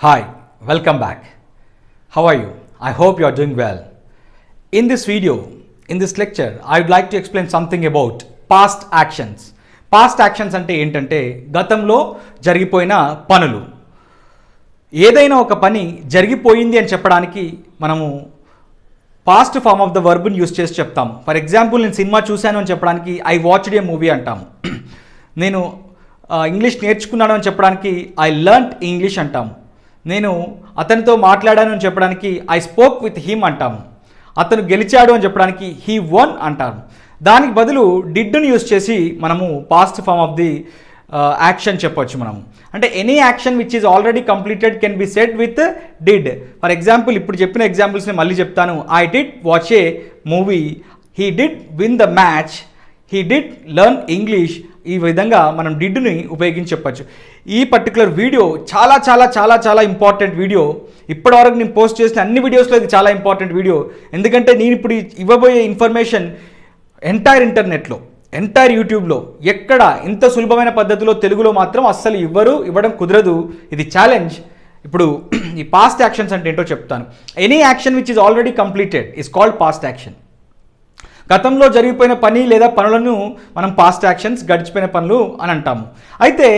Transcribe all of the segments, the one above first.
Hi, welcome back. How are you? I hope you are doing well. In this video, in this lecture, I would like to explain something about past actions. Past actions అంటే ఏంటంటే గతంలో జరిగిపోయిన పనులు ఏదైనా ఒక పని జరిగిపోయింది అని చెప్పడానికి మనము పాస్ట్ ఫార్మ్ ఆఫ్ ద వర్బ్ని యూస్ చేసి చెప్తాము ఫర్ ఎగ్జాంపుల్ నేను సినిమా చూశాను అని చెప్పడానికి ఐ వాచ్డ్ ఏ మూవీ అంటాము నేను ఇంగ్లీష్ నేర్చుకున్నాను అని చెప్పడానికి ఐ లర్న్ట్ ఇంగ్లీష్ అంటాము నేను అతనితో మాట్లాడాను అని చెప్పడానికి ఐ స్పోక్ విత్ హిమ్ అంటాము. అతను గెలిచాడు అని చెప్పడానికి హీ వన్ అంటాము దానికి బదులు డిడ్ని యూస్ చేసి మనము past form of the action చెప్పొచ్చు మనము. అంటే any action which is already completed can be set with did for example ఇప్పుడు చెప్పిన ఎగ్జాంపుల్స్ని మళ్ళీ చెప్తాను. I did watch a movie he did win the match he did learn English ఈ విధంగా మనం డిడ్ని ఉపయోగించి చెప్పచ్చు. ఈ పర్టికులర్ వీడియో చాలా చాలా చాలా చాలా ఇంపార్టెంట్ వీడియో ఇప్పటివరకు నేను పోస్ట్ చేసిన అన్ని వీడియోస్లో ఇది చాలా ఇంపార్టెంట్ వీడియో ఎందుకంటే నేను ఇప్పుడు ఇవ్వబోయే ఇన్ఫర్మేషన్ ఎంటైర్ ఇంటర్నెట్లో ఎంటైర్ యూట్యూబ్లో ఎక్కడ ఇంత సులభమైన పద్ధతిలో తెలుగులో మాత్రం అస్సలు ఇవ్వరు ఇవ్వడం కుదరదు. ఇది ఛాలెంజ్ ఇప్పుడు ఈ పాస్ట్ యాక్షన్స్ అంటే ఏంటో చెప్తాను. Any action which is already completed is called past action గతంలో జరిగిపోయిన పని లేదా పనులను మనం పాస్ట్ యాక్షన్స్ గడిచిపోయిన పనులు అని అంటాము. అయితే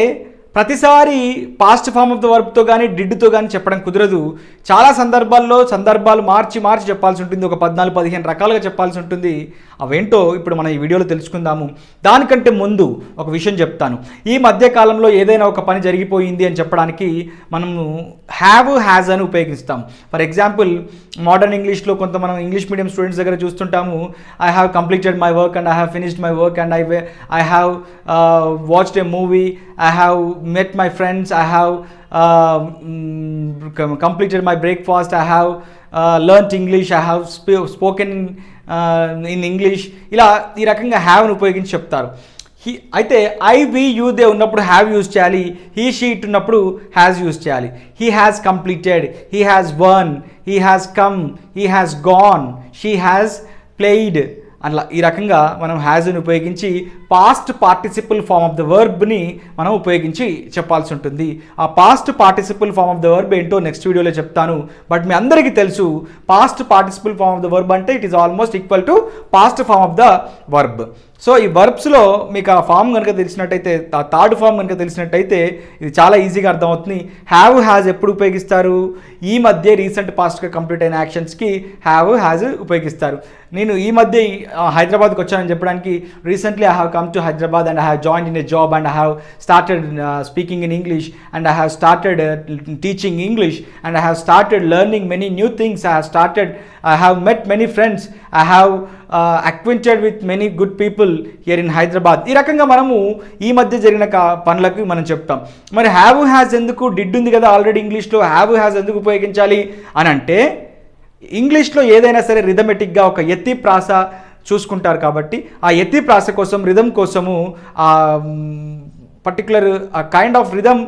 ప్రతిసారి పాస్ట్ ఫామ్ ఆఫ్ ద వర్బ్తో కానీ డిడ్తో కానీ చెప్పడం కుదరదు. చాలా సందర్భాల్లో సందర్భాలు మార్చి మార్చి చెప్పాల్సి ఉంటుంది. ఒక పద్నాలుగు పదిహేను రకాలుగా చెప్పాల్సి ఉంటుంది. అవేంటో ఇప్పుడు మనం ఈ వీడియోలో తెలుసుకుందాము. దానికంటే ముందు ఒక విషయం చెప్తాను. ఈ మధ్య కాలంలో ఏదైనా ఒక పని జరిగిపోయింది అని చెప్పడానికి మనము హ్యావ్ హ్యాజ్ అని ఉపయోగిస్తాం. ఫర్ ఎగ్జాంపుల్ మోడర్న్ ఇంగ్లీష్లో కొంత మనం ఇంగ్లీష్ మీడియం స్టూడెంట్స్ దగ్గర చూస్తుంటాము. I have completed my work and I have finished my work and I I have watched a movie I have met my friends i have completed my breakfast completed my breakfast i have uh, learnt english i have sp- spoken uh, ఇలా ఈ రకంగా హ్యావ్ని ఉపయోగించి చెప్తారు. He అయితే I we you they ఉన్నప్పుడు have use చేయాలి. He she it ఉన్నప్పుడు హ్యాస్ యూజ్ చేయాలి. He has completed he has won he has come he has gone she has played అట్లా ఈ రకంగా మనం హ్యాజ్ని ఉపయోగించి past participle form of the వర్బ్ని మనం ఉపయోగించి చెప్పాల్సి ఉంటుంది. ఆ past participle form of the verb ఏంటో నెక్స్ట్ వీడియోలో చెప్తాను. బట్ మీ అందరికీ తెలుసు past participle form of the verb అంటే it is almost equal to past form of the verb so ఈ వర్బ్స్లో మీకు ఆ ఫామ్ కనుక తెలిసినట్టయితే ఆ థర్డ్ ఫామ్ కనుక తెలిసినట్టయితే ఇది చాలా ఈజీగా అర్థమవుతుంది. హ్యావ్ హ్యాజ్ ఎప్పుడు ఉపయోగిస్తారు? ఈ మధ్య రీసెంట్ పాస్ట్గా కంప్లీట్ అయిన యాక్షన్స్కి హ్యావ్ హ్యాజ్ ఉపయోగిస్తారు. నేను ఈ మధ్య హైదరాబాద్కి వచ్చానని చెప్పడానికి recently I have come to Hyderabad and I have join in a job and I have started speaking in English and I have started teaching English and I have started learning many new things I have started I have met many friends I have acquainted with many good people here in Hyderabad ఈ రకంగా మనము ఈ మధ్య జరిగిన పనులకు మనం చెప్తాం. మరి హ్యావ్ హ్యాజ్ ఎందుకు డిడ్ ఉంది కదా ఆల్రెడీ ఇంగ్లీష్లో హ్యావ్ హ్యాజ్ ఎందుకు ఉపయోగించాలి అని అంటే ఇంగ్లీష్లో ఏదైనా సరే రిథమెటిక్గా ఒక ఎత్తి ప్రాస చూసుకుంటారు కాబట్టి ఆ ఎత్తి ప్రాస కోసం రిథమ్ కోసము ఆ పర్టికులర్ ఆ కైండ్ ఆఫ్ రిథమ్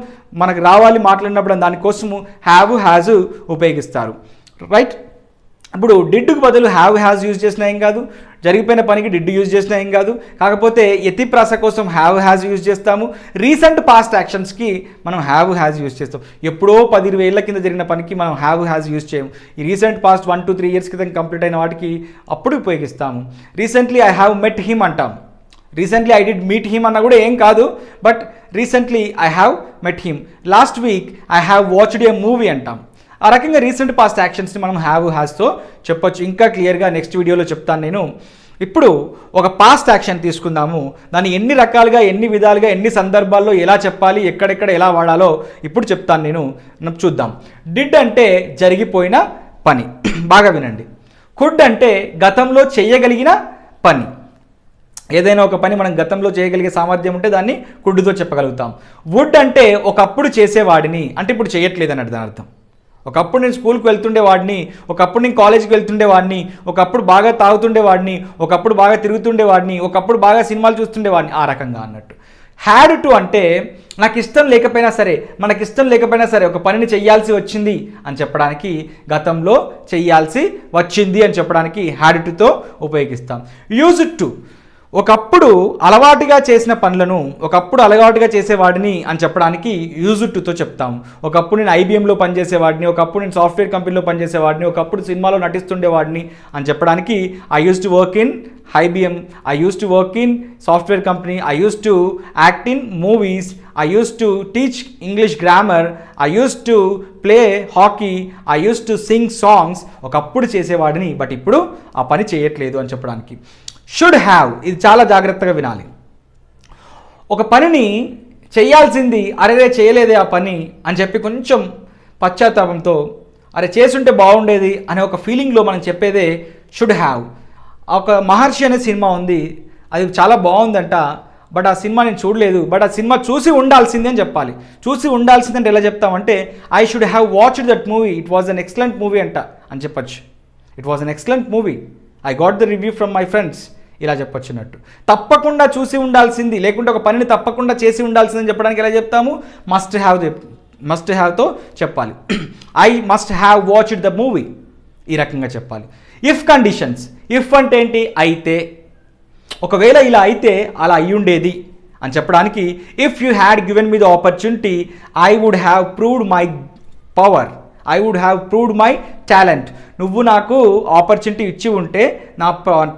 మనకు రావాలి మాట్లాడినప్పుడు దానికోసము హ్యావ్ హ్యాజ్ ఉపయోగిస్తారు. రైట్ ఇప్పుడు డిడ్డుకు బదులు హ్యావ్ హ్యాజ్ యూజ్ చేసినా ఏం కాదు జరిగిపోయిన పనికి డిడ్ యూజ్ చేసినా ఏం కాదు. కాకపోతే ఎత్తి ప్రాస కోసం హ్యావ్ హ్యాజ్ యూజ్ చేస్తాము. రీసెంట్ పాస్ట్ యాక్షన్స్కి మనం హ్యావ్ హ్యాజ్ యూజ్ చేస్తాం. ఎప్పుడో పది ఇరవై ఏళ్ళ కింద జరిగిన పనికి మనం హ్యావ్ హ్యాజ్ యూజ్ చేయము. ఈ recent past one two three years క్రితం కంప్లీట్ అయిన వాటికి అప్పుడు ఉపయోగిస్తాము. Recently I have met him అంటాం. Recently I did meet him అన్న కూడా ఏం కాదు but recently I have met him last week I have watched a movie అంటాం. ఆ రకంగా రీసెంట్ పాస్ట్ యాక్షన్స్ని మనం హ్యావ్ హ్యాస్తో చెప్పొచ్చు. ఇంకా క్లియర్గా నెక్స్ట్ వీడియోలో చెప్తాను నేను. ఇప్పుడు ఒక పాస్ట్ యాక్షన్ తీసుకుందాము. దాన్ని ఎన్ని రకాలుగా ఎన్ని విధాలుగా ఎన్ని సందర్భాల్లో ఎలా చెప్పాలి ఎక్కడెక్కడ ఎలా వాడాలో ఇప్పుడు చెప్తాను నేను. చూద్దాం. డిడ్ అంటే జరిగిపోయిన పని. బాగా వినండి. కుడ్ అంటే గతంలో చేయగలిగిన పని. ఏదైనా ఒక పని మనం గతంలో చేయగలిగే సామర్థ్యం ఉంటే దాన్ని కుడ్డుతో చెప్పగలుగుతాం. వుడ్ అంటే ఒకప్పుడు చేసేవాడిని. అంటే ఇప్పుడు చేయట్లేదని దాని అర్థం. ఒకప్పుడు నేను స్కూల్కి వెళ్తుండేవాడిని ఒకప్పుడు నేను కాలేజీకి వెళ్తుండేవాడిని ఒకప్పుడు బాగా తాగుతుండేవాడిని ఒకప్పుడు బాగా తిరుగుతుండేవాడిని ఒకప్పుడు బాగా సినిమాలు చూస్తుండేవాడిని ఆ రకంగా అన్నట్టు. హ్యాడ్ టు అంటే నాకు ఇష్టం లేకపోయినా సరే మనకి ఇష్టం లేకపోయినా సరే ఒక పనిని చెయ్యాల్సి వచ్చింది అని చెప్పడానికి గతంలో చెయ్యాల్సి వచ్చింది అని చెప్పడానికి హ్యాడ్ టుతో ఉపయోగిస్తాం. యూజ్ టు ఒకప్పుడు అలవాటుగా చేసిన పనులను ఒకప్పుడు అలవాటుగా చేసేవాడిని అని చెప్పడానికి యూజ్ టుతో చెప్తాం. ఒకప్పుడు నేను ఐబీఎంలో పనిచేసేవాడిని ఒకప్పుడు నేను సాఫ్ట్వేర్ కంపెనీలో పనిచేసేవాడిని ఒకప్పుడు సినిమాలో నటిస్తుండేవాడిని అని చెప్పడానికి I use to work in IBM I use to work in software company I use to act in movies I use to teach English grammar I use to play hockey I use to sing songs ఒకప్పుడు చేసేవాడిని but ఇప్పుడు ఆ పని చేయట్లేదు అని చెప్పడానికి. Should have ఇది చాలా జాగ్రత్తగా వినాలి. ఒక పనిని చేయాల్సింది అరే చేయలేదే ఆ పని అని చెప్పి కొంచెం పశ్చాత్తాపంతో అరే చేసుంటే బాగుండేది అనే ఒక ఫీలింగ్లో మనం చెప్పేదే షుడ్ హ్యావ్ ఒక మహర్షి అనే సినిమా ఉంది. అది చాలా బాగుందంట. బట్ ఆ సినిమా నేను చూడలేదు. బట్ ఆ సినిమా చూసి ఉండాల్సిందే అని చెప్పాలి. చూసి ఉండాల్సింది అంటే ఎలా చెప్తామంటే I should have watched that movie it was an excellent movie అంట అని చెప్పొచ్చు. It was an excellent movie I got the review from my friends ఇలా చెప్పొచ్చినట్టు. తప్పకుండా చూసి ఉండాల్సింది లేకుంటే ఒక పనిని తప్పకుండా చేసి ఉండాల్సిందని చెప్పడానికి ఎలా చెప్తాము? మస్ట్ హ్యావ్ మస్ట్ హ్యావ్తో చెప్పాలి. I must have watched the movie ఈ రకంగా చెప్పాలి. ఇఫ్ కండిషన్స్ ఇఫ్ అంటే ఏంటి? అయితే. ఒకవేళ ఇలా అయితే అలా అయి ఉండేది అని చెప్పడానికి if you had given me the opportunity I would have proved my power I would have proved my talent నువ్వు నాకు ఆపర్చునిటీ ఇచ్చి ఉంటే నా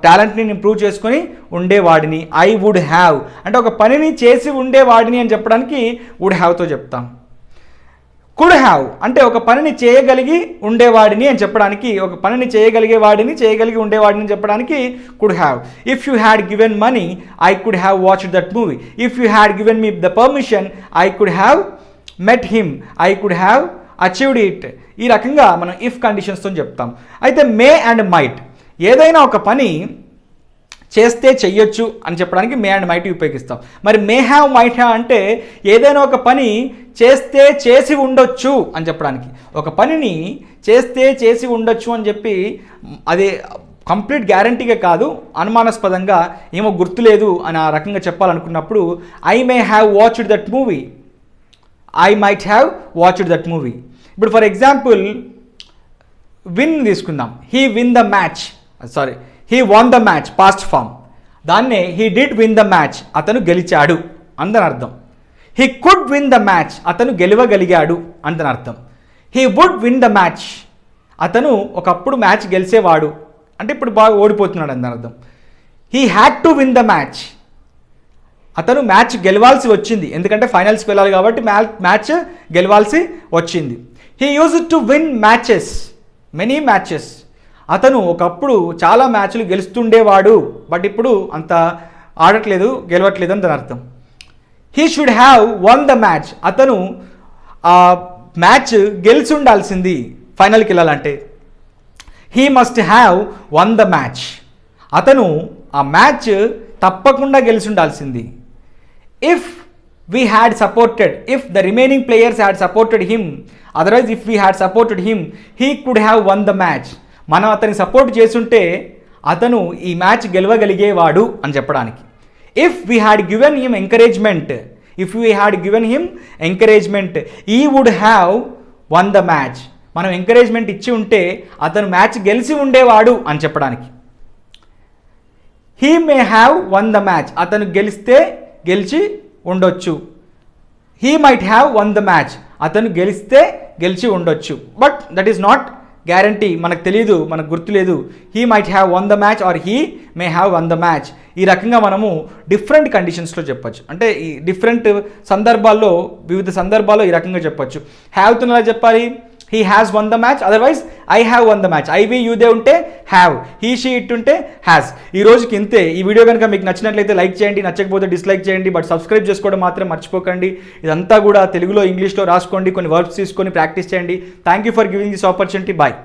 టాలెంట్ని నేను ప్రూవ్ చేసుకొని ఉండేవాడిని. ఐ వుడ్ హ్యావ్ అంటే ఒక పనిని చేసి ఉండేవాడిని అని చెప్పడానికి వుడ్ హ్యావ్తో చెప్తాం. కుడ్ హ్యావ్ అంటే ఒక పనిని చేయగలిగి ఉండేవాడిని అని చెప్పడానికి ఒక పనిని చేయగలిగే వాడిని చేయగలిగి ఉండేవాడిని అని చెప్పడానికి could have if you had given money I could have watched that movie if you had given me the permission I could have met him I could have achieved it ఈ రకంగా మనం ఇఫ్ కండిషన్స్తో చెప్తాం. అయితే మే and might ఏదైనా ఒక పని చేస్తే చెయ్యొచ్చు అని చెప్పడానికి మే అండ్ మైట్ ఉపయోగిస్తాం. మరి మే హ్యావ్ మైట్ హ్యావ్ అంటే ఏదైనా ఒక పని చేస్తే చేసి ఉండొచ్చు అని చెప్పడానికి. ఒక పనిని చేస్తే చేసి ఉండొచ్చు అని చెప్పి అది కంప్లీట్ గ్యారంటీగా కాదు అనుమానాస్పదంగా ఏమో గుర్తులేదు అని ఆ రకంగా చెప్పాలనుకున్నప్పుడు I may have watched that movie I might have watched that movie ఇప్పుడు ఫర్ ఎగ్జాంపుల్ విన్ తీసుకుందాం. He win the match sorry he won the match past form దాన్నే he did win the match అతను గెలిచాడు అందని అర్థం. He could win the match అతను గెలవగలిగాడు అందని అర్థం. He would win the match అతను ఒకప్పుడు మ్యాచ్ గెలిచేవాడు. అంటే ఇప్పుడు బాగా ఓడిపోతున్నాడు అందని అర్థం. He had to win the match అతను మ్యాచ్ గెలవాల్సి వచ్చింది. ఎందుకంటే ఫైనల్స్కి వెళ్ళాలి కాబట్టి మ్యాచ్ గెలవాల్సి వచ్చింది. He use to win matches many matches అతను ఒకప్పుడు చాలా మ్యాచ్లు గెలుస్తుండేవాడు. బట్ ఇప్పుడు అంత ఆడట్లేదు గెలవట్లేదు అని దాని అర్థం. He should have won the match అతను ఆ మ్యాచ్ గెలిచి ఉండాల్సింది ఫైనల్కి వెళ్ళాలంటే. He must have won the match అతను ఆ మ్యాచ్ తప్పకుండా గెలిచి ఉండాల్సింది if we had supported if the remaining players had supported him otherwise if we had supported him he could have won the match మనం అతని సపోర్ట్ చేస్తుంటే అతను ఈ మ్యాచ్ గెలవగలిగేవాడు అని చెప్పడానికి. If we had given him encouragement if we had given him encouragement he would have won the match మనం encouragement ఇచ్చి ఉంటే అతను మ్యాచ్ గెలిచి ఉండేవాడు అని చెప్పడానికి. He may have won the match అతను గెలిస్తే గెలిచి ఉండొచ్చు. He might have won the match అతను గెలిస్తే గెలిచి ఉండొచ్చు. But that is not guarantee మనకు తెలియదు మనకు గుర్తులేదు. He might have won the match or he may have won the match ఈ రకంగా మనము డిఫరెంట్ కండిషన్స్లో చెప్పొచ్చు. అంటే ఈ డిఫరెంట్ సందర్భాల్లో వివిధ సందర్భాల్లో ఈ రకంగా చెప్పొచ్చు. హ్యావ్తో ఎలా చెప్పాలి? He has won the match otherwise I have won the match I we you they ఉంటే హ్యావ్ హీ షీ ఇట్ ఉంటే హ్యాస్ ఈ రోజుకి ఇంతే. ఈ వీడియో కనుక మీకు నచ్చినట్లయితే లైక్ చేయండి నచ్చకపోతే డిస్లైక్ చేయండి బట్ సబ్స్క్రైబ్ చేసుకోవడం మాత్రం మర్చిపోకండి. ఇదంతా కూడా తెలుగులో ఇంగ్లీష్లో రాసుకోండి కొన్ని వర్బ్స్ తీసుకొని ప్రాక్టీస్ చేయండి. Thank you for giving this opportunity bye